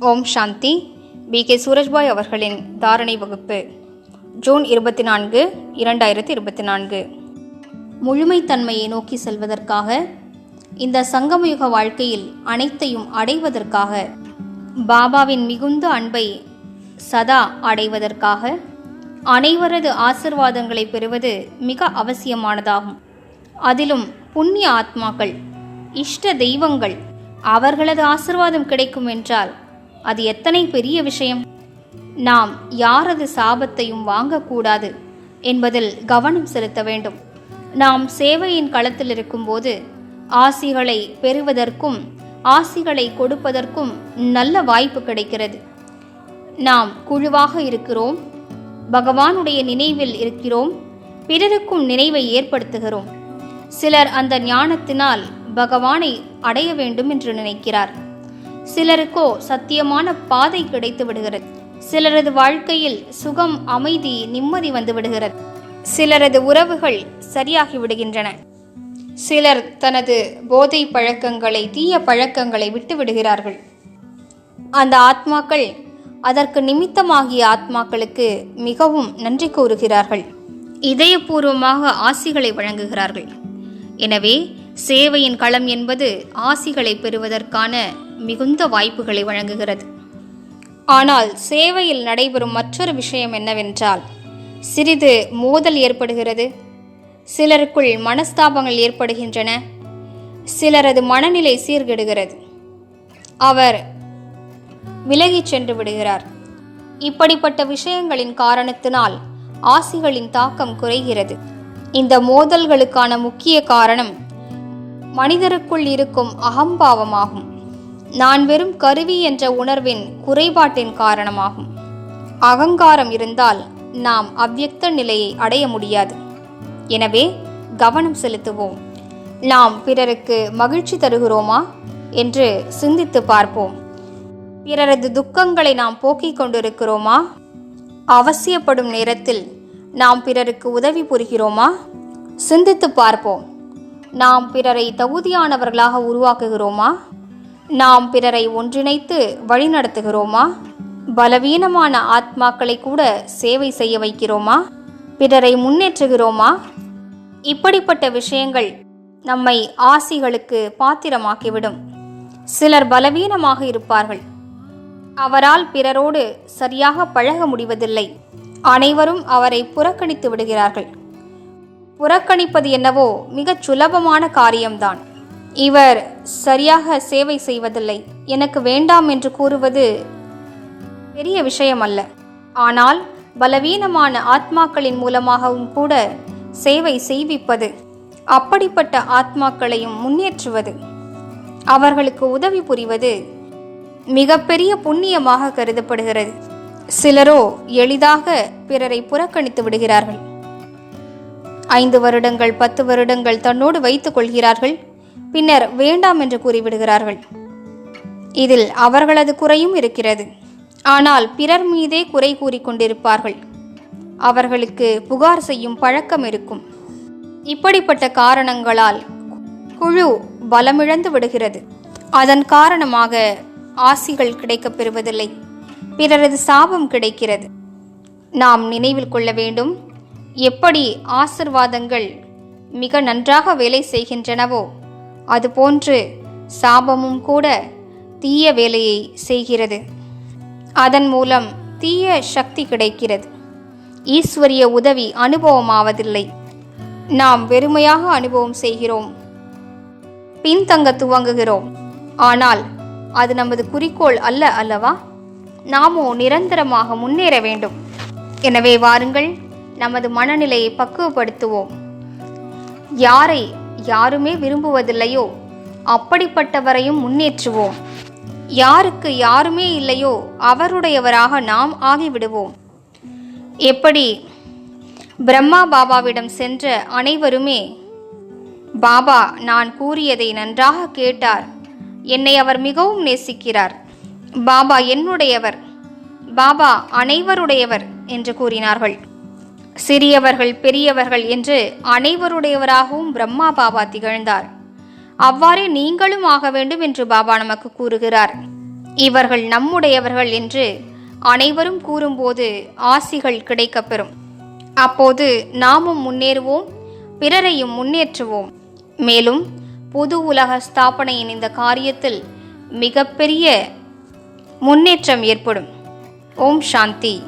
ஓம் சாந்தி. B. K. Surajbhai அவர்களின் தாரணை வகுப்பு. ஜூன் இருபத்தி நான்கு இரண்டாயிரத்தி இருபத்தி நான்கு முழுமைத்தன்மையை நோக்கி செல்வதற்காக இந்த சங்கமயுக வாழ்க்கையில் அனைத்தையும் அடைவதற்காக பாபாவின் மிகுந்த அன்பை சதா அடைவதற்காக அனைவரது ஆசிர்வாதங்களை பெறுவது மிக அவசியமானதாகும். அதிலும் புண்ணிய ஆத்மாக்கள் இஷ்ட தெய்வங்கள் அவர்களது ஆசிர்வாதம் கிடைக்கும் என்றால் அது எத்தனை பெரிய விஷயம்? நாம் யாரது சாபத்தையும் வாங்கக்கூடாது என்பதில் கவனம் செலுத்த வேண்டும். நாம் சேவையின் களத்தில் இருக்கும்போது ஆசிகளை பெறுவதற்கும் ஆசிகளை கொடுப்பதற்கும் நல்ல வாய்ப்பு கிடைக்கிறது. நாம் குழுவாக இருக்கிறோம் பகவானுடைய நினைவில் இருக்கிறோம் பிறருக்கும் நினைவை ஏற்படுத்துகிறோம். சிலர் அந்த ஞானத்தினால் பகவானை அடைய வேண்டும் என்று நினைக்கிறார். சிலருக்கோ சத்தியமான பாதை கிடைத்து விடுகிறது சிலரது வாழ்க்கையில் சுகம் அமைதி நிம்மதி வந்து விடுகிறது சிலரது உறவுகள் சரியாகி விடுகின்றன சிலர் தனது போதை பழக்கங்களை தீய பழக்கங்களை விட்டு விடுகிறார்கள் அந்த ஆத்மாக்கள் அதற்கு நிமித்தமாகிய ஆத்மாக்களுக்கு மிகவும் நன்றி கூறுகிறார்கள். இதயபூர்வமாக ஆசிகளை வழங்குகிறார்கள். எனவே சேவையின் களம் என்பது ஆசிகளை பெறுவதற்கான மிகுந்த வாய்ப்புகளை வழங்குகிறது. ஆனால் சேவையில் நடைபெறும் மற்றொரு விஷயம் என்னவென்றால் சிறிது மோதல் ஏற்படுகிறது. சிலருக்குள் மனஸ்தாபங்கள் ஏற்படுகின்றன. சிலரது மனநிலை சீர்கெடுகிறது. அவர் விலகிச் சென்று விடுகிறார். இப்படிப்பட்ட விஷயங்களின் காரணத்தினால் ஆசிகளின் தாக்கம் குறைகிறது. இந்த மோதல்களுக்கான முக்கிய காரணம் மனிதருக்குள் இருக்கும் அகம்பாவமாகும். நான் வெறும் கருவி என்ற உணர்வின் குறைபாட்டின் காரணமாகும். அகங்காரம் இருந்தால் நாம் அவ்வியக்த நிலையை அடைய முடியாது. எனவே கவனம் செலுத்துவோம். நாம் பிறருக்கு மகிழ்ச்சி தருகிறோமா என்று சிந்தித்து பார்ப்போம். பிறரது துக்கங்களை நாம் போக்கிக் கொண்டிருக்கிறோமா? அவசியப்படும் நேரத்தில் நாம் பிறருக்கு உதவி புரிகிறோமா? சிந்தித்து பார்ப்போம். நாம் பிறரை தகுதியானவர்களாக உருவாக்குகிறோமா? நாம் பிறரை ஒன்றிணைத்து வழிநடத்துகிறோமா? பலவீனமான ஆத்மாக்களை கூட சேவை செய்ய வைக்கிறோமா? பிறரை முன்னேற்றுகிறோமா? இப்படிப்பட்ட விஷயங்கள் நம்மை ஆசிகளுக்கு பாத்திரமாக்கிவிடும். சிலர் பலவீனமாக இருப்பார்கள். அவரால் பிறரோடு சரியாக பழக முடிவதில்லை. அனைவரும் அவரை புறக்கணித்து விடுகிறார்கள். புறக்கணிப்பது என்னவோ மிகச் சுலபமான காரியம்தான். இவர் சரியாக சேவை செய்வதில்லை. எனக்கு வேண்டாம் என்று கூறுவது பெரிய விஷயம் அல்ல ஆனால் பலவீனமான ஆத்மாக்களின் மூலமாகவும் கூட சேவை செய்விப்பது அப்படிப்பட்ட ஆத்மாக்களையும் முன்னேற்றுவது அவர்களுக்கு உதவி புரிவது மிகப்பெரிய புண்ணியமாக கருதப்படுகிறது. சிலரோ எளிதாக பிறரை புறக்கணித்து விடுகிறார்கள். ஐந்து வருடங்கள் பத்து வருடங்கள் தன்னோடு வைத்துக் கொள்கிறார்கள். பின்னர் வேண்டாம் என்று கூறிவிடுகிறார்கள். இதில் அவர்களது குறையும் இருக்கிறது. ஆனால் பிறர் மீதே குறை கூறிக்கொண்டிருப்பார்கள் அவர்களுக்கு புகார் செய்யும் பழக்கம் இருக்கும். இப்படிப்பட்ட காரணங்களால் குழு பலமிழந்து விடுகிறது. அதன் காரணமாக ஆசிகள் கிடைக்கப் பெறுவதில்லை. பிறரது சாபம் கிடைக்கிறது. நாம் நினைவில் கொள்ள வேண்டும் எப்படி ஆசிர்வாதங்கள் மிக நன்றாக வேலை செய்கின்றனவோ அதுபோன்று சாபமும் கூட தீய வேலையை செய்கிறது. அதன் மூலம் தீய சக்தி கிடைக்கிறது. ஈஸ்வரிய உதவி அனுபவமாவதில்லை. நாம் வெறுமையாக அனுபவம் செய்கிறோம். பின்தங்க துவங்குகிறோம். ஆனால் அது நமது குறிக்கோள் அல்ல அல்லவா? நாமோ நிரந்தரமாக முன்னேற வேண்டும். எனவே வாருங்கள் நமது மனநிலையை பக்குவப்படுத்துவோம். யாரை யாருமே விரும்புவதில்லையோ அப்படிப்பட்டவரையும் முன்னேற்றுவோம். யாருக்கு யாருமே இல்லையோ அவருடையவராக நாம் ஆகிவிடுவோம். எப்படி? பிரம்மா பாபாவிடம் சென்ற அனைவருமே பாபா நான் கூறியதை நன்றாக கேட்டார். என்னை அவர் மிகவும் நேசிக்கிறார். பாபா என்னுடையவர். பாபா அனைவருடையவர் என்று கூறினார்கள். சிறியவர்கள் பெரியவர்கள் என்று அனைவருடையவராகவும் பிரம்மா பாபா திகழ்ந்தார். அவ்வாறே நீங்களும் ஆக வேண்டும் என்று பாபா நமக்கு கூறுகிறார். இவர்கள் நம்முடையவர்கள் என்று அனைவரும் கூறும்போது ஆசிகள் கிடைக்கப்பெறும். அப்போது நாமும் முன்னேறுவோம் பிறரையும் முன்னேற்றுவோம். மேலும் புது உலக ஸ்தாபனையின் இந்த காரியத்தில் மிகப்பெரிய முன்னேற்றம் ஏற்படும். ஓம் சாந்தி.